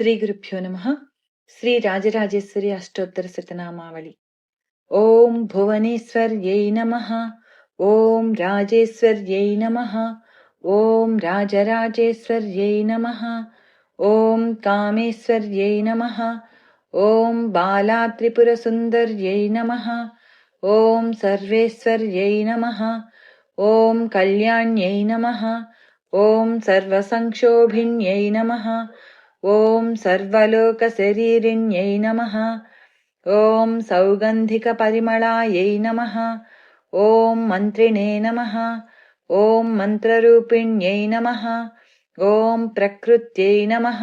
श्रीगुरुभ्यो नमः श्रीराजराजेश्वरी अष्टोत्तरशतनामावळि ॐ भुवनेश्वर्यै नमः ॐ राजेश्वर्यै नमः ॐ राजराजेश्वर्यै नमः ॐ कामेश्वर्यै नमः ॐ बालात्रिपुरसुन्दर्यै नमः ॐ सर्वेश्वर्यै नमः ॐ कल्याण्यै नमः ॐ सर्वसंक्षोभिन्यै नमः ॐ सर्वलोकशरीरिण्यै नमः। ॐ सौगन्धिकपरिमलायै नमः। ॐ मन्त्रिणे नमः। ॐ मन्त्ररूपिण्यै नमः। ॐ प्रकृत्यै नमः।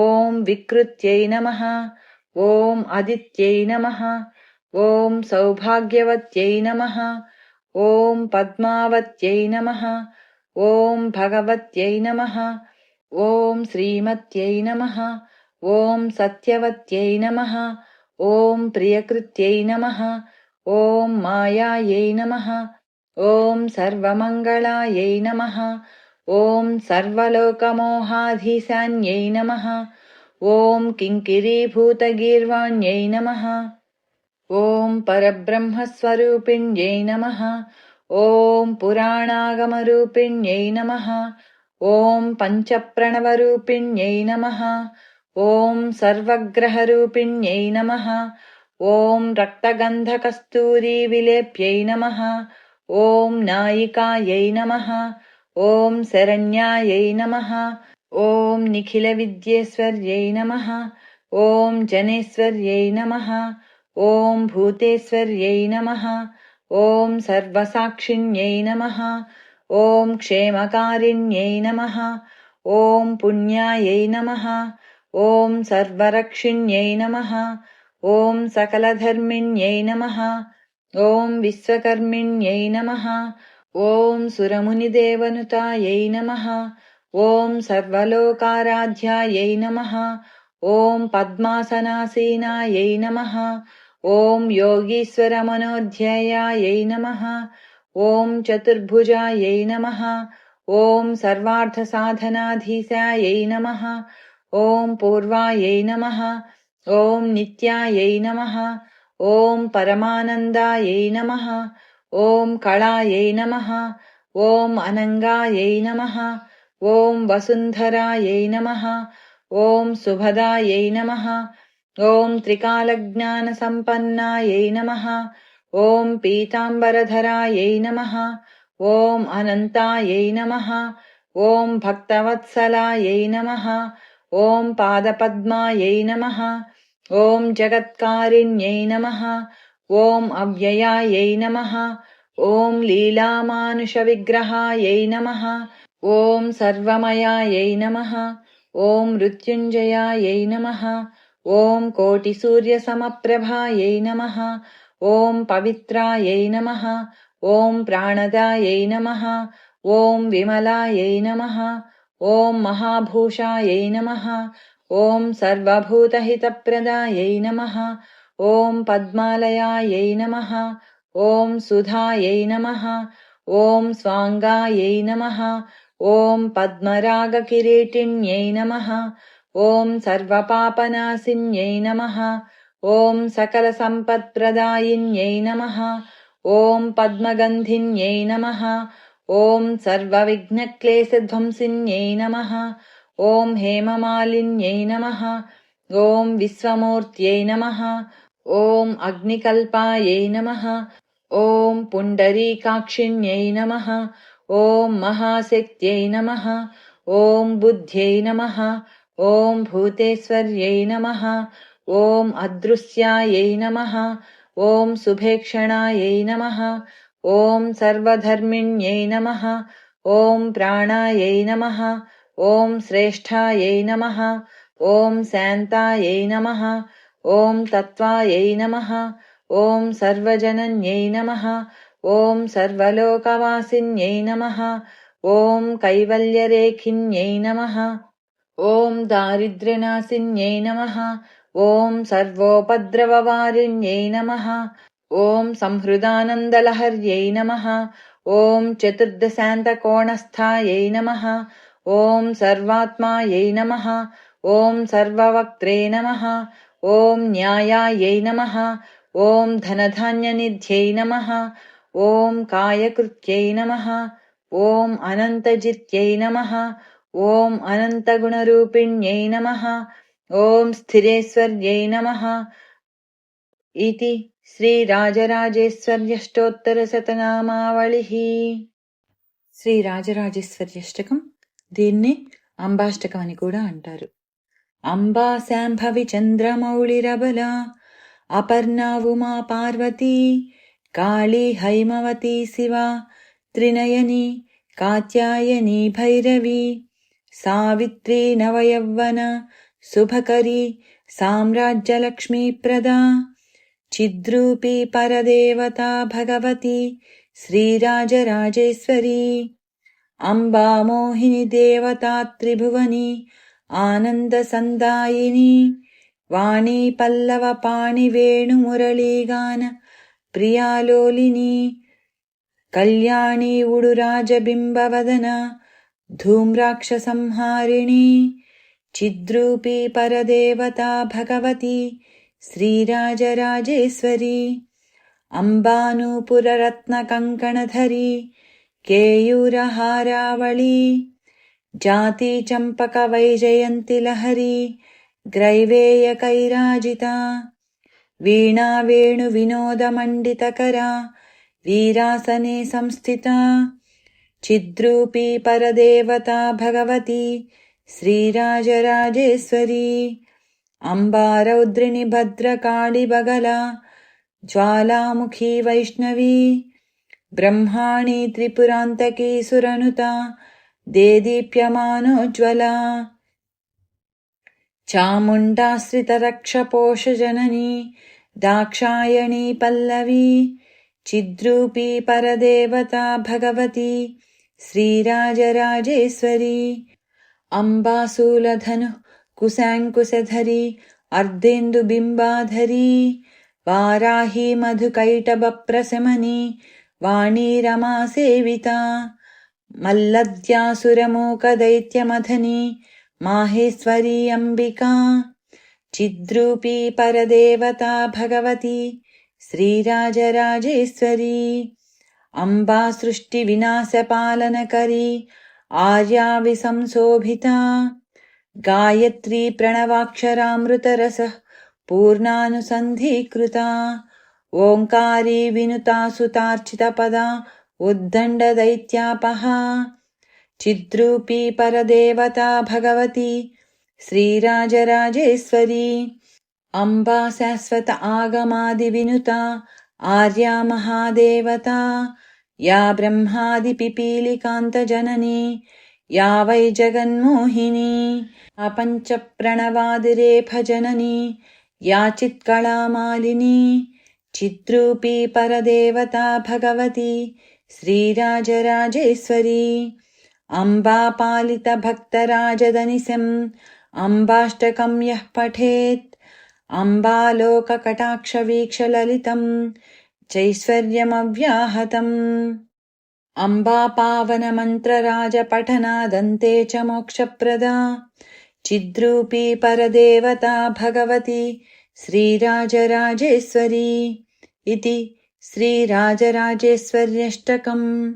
ॐ विकृत्यै नमः। ॐ अदित्यै नमः। ॐ सौभाग्यवत्यै नमः। ॐ पद्मावत्यै नमः। ॐ भगवत्यै नमः ॐ श्रीमत्यै नमः। ॐ सत्यवत्यै नमः। ॐ प्रियकृत्यै नमः। ॐ मायायै नमः। ॐ सर्वमङ्गलायै नमः। ॐ सर्वलोकमोहाधीशान्यै नमः। ॐ किङ्किरीभूतगीर्वाण्यै नमः। ॐ परब्रह्मस्वरूपिण्यै नमः। ॐ पुराणागमरूपिण्यै नमः ॐ पञ्चप्रणवरूपिण्यै नमः। ॐ सर्वग्रहरूपिण्यै नमः। ॐ रक्तगन्धकस्तूरीविलेप्यै नमः। ॐ नायिकायै नमः। ॐ शरण्यायै नमः। ॐ निखिलविद्येश्वर्यै नमः। ॐ जनेश्वर्यै नमः। ॐ भूतेश्वर्यै नमः। ॐ सर्वसाक्षिण्यै नमः ॐ क्षेमकारिण्यै नमः। ॐ पुण्यायै नमः। ॐ सर्वरक्षिण्यै नमः। ॐ सकलधर्मिण्यै नमः। ॐ विश्वकर्मिण्यै नमः। ॐ सुरमुनिदेवनुतायै नमः। ॐ सर्वलोकाराध्यायै नमः। ॐ पद्मासनासीनायै नमः। ॐ योगीश्वरमनोध्यायायै नमः ॐ चतुर्भुजायै नमः। ॐ सर्वार्थसाधनाधीशायै नमः। ॐ पूर्वायै नमः। ॐ नित्यायै नमः। ॐ परमानन्दायै नमः। ॐ कलायै नमः। ॐ अनङ्गायै नमः। ॐ वसुन्धरायै नमः। ॐ सुभदायै नमः। ॐ त्रिकालज्ञानसम्पन्नायै नमः ॐ पीताम्बरधरायै नमः। ॐ अनन्तायै नमः। ॐ भक्तवत्सलायै नमः। ॐ पादपद्मायै नमः। ॐ जगत्कारिण्यै नमः। ॐ अव्ययायै नमः। ॐ लीलामानुषविग्रहायै नमः। ॐ सर्वमयायै नमः। ॐ मृत्युञ्जयायै नमः। ॐ कोटिसूर्यसमप्रभायै नमः ॐ पवित्रायै नमः ॐ प्राणदायै नमः ॐ विमलायै नमः ॐ महाभूषायै नमः ॐ सर्वभूतहितप्रदायै नमः ॐ पद्मालयायै नमः ॐ सुधायै नमः ॐ स्वाङ्गायै नमः ॐ पद्मरागकिरीटिन्यै नमः ॐ सर्वपापनाशिन्यै नमः ॐ सकलसम्पत्प्रदायिन्यै नमः। ॐ पद्मगन्धिन्यै नमः। ॐ सर्वविघ्नक्लेशध्वंसिन्यै नमः। ॐ हेममालिन्यै नमः। ॐ विश्वमूर्त्यै नमः। ॐ अग्निकल्पायै नमः। ॐ पुण्डरीकाक्षिण्यै नमः। ॐ महाशक्त्यै नमः। ॐ बुद्ध्यै नमः। ॐ भूतेश्वर्यै नमः ॐ अदृश्यायै नमः ॐ सुभेक्षणायै नमः ॐ सर्वधर्मिण्यै नमः ॐ प्राणायै नमः ॐ श्रेष्ठायै नमः ॐ शान्तायै नमः ॐ तत्त्वायै नमः ॐ सर्वजनन्यै नमः ॐ सर्वलोकवासिन्यै नमः ॐ कैवल्यरेखिन्यै नमः ॐ दारिद्र्यनाशिन्यै नमः ॐ सर्वोपद्रववारिण्यै नमः। ॐ संहृदानन्दलहर्यै नमः। ॐ चतुर्दशान्तकोणस्थायै नमः। ॐ सर्वात्मायै नमः। ॐ सर्ववक्त्रे नमः। ॐ न्यायायै नमः। ॐ धनधान्यनिध्यै नमः। ॐ कायकृत्यै नमः। ॐ अनन्तजित्यै नमः। ॐ अनन्तगुणरूपिण्यै नमः ఓం స్థిరేశ్వర్యై నమ ఇది శ్రీరాజరాజేశ్వర్యష్టోత్తరశతనామావళి. శ్రీరాజరాజేశ్వర్యష్టకం దీన్ని అంబాష్టకం అని కూడా అంటారు. అంబా శాంభవి చంద్రమౌళిరబల అపర్ణావుమా పార్వతీ కాళీ హైమవతి శివ త్రినయని కాత్యాయని భైరవి సావిత్రి నవయవ్వన శుభకరి సామ్రాజ్యలక్ష్మీప్రదా చిద్రూపీ పరదేవత భగవతి శ్రీరాజరాజేశ్వరీ. అంబా మోహిని దేవతా త్రిభువని ఆనందసందాయిని వాణి పల్లవ పాణి వేణు మురళీగాన ప్రియాలోలిని కళ్యాణి ఉడు ధూమ్రాక్ష సంహారిణి చిద్రూపీ పరదేవత భగవతి శ్రీరాజరాజేశ్వరి అంబానూపురరత్నకంకణధరి కేయూరహారావళి జాతి చంపక వైజయంతి లహరి గ్రైవేయ కైరాజిత వీణా వినోదమండితకరా వీరాసనే సంస్థిత చిద్రూపీ పరదేవతా భగవతి श्रीराजराजेश्वरी अम्बारौद्रिणि भद्रकाळिबगला ज्वालामुखी वैष्णवी ब्रह्माणि त्रिपुरान्तकी सुरनुता देदीप्यमानोज्ज्वला चामुण्डाश्रितरक्षपोषजननी दाक्षायणी पल्लवी चिद्रूपी परदेवता भगवती श्रीराजराजेश्वरी అంబాసూలధను కుశాంకుశధరీ అర్ధేందుబింబాధరీ వారాహి మధుకైటభప్రశమని వాణీరమా సేవిత మల్లద్యాసురమూకదైత్యమథని మాహేశ్వరీ అంబికా చిద్రూపీ పరదేవత భగవతి శ్రీరాజరాజేశ్వరీ అంబా సృష్టి వినాశపాలనకరీ आर्याविसंशोभिता। गायत्री प्रणवाक्षरामृतरसः पूर्णानुसन्धीकृता। ओङ्कारी विनुता सुतार्चितपदा उद्दण्डदैत्यापहा। चिद्रूपी परदेवता भगवती। श्रीराजराजेश्वरी। अम्बा शाश्वत आगमादिविनुता। आर्या महादेवता या ब्रह्मादिपिपीलिकान्तजननी या वै जगन्मोहिनी अपञ्चप्रणवादिरेफजननी याचित्कलामालिनी चिद्रूपी परदेवता भगवती श्रीराजराजेश्वरी अम्बापालितभक्तराजदनिशम् अम्बाष्टकं यः पठेत् अम्बालोककटाक्षवीक्षललितम् चैश्वर्यमव्याहतम् अम्बापावनमन्त्रराजपठनादन्ते च मोक्षप्रदा। चिद्रूपी परदेवता भगवती श्रीराजराजेश्वरी इति श्रीराजराजेश्वर्यष्टकम्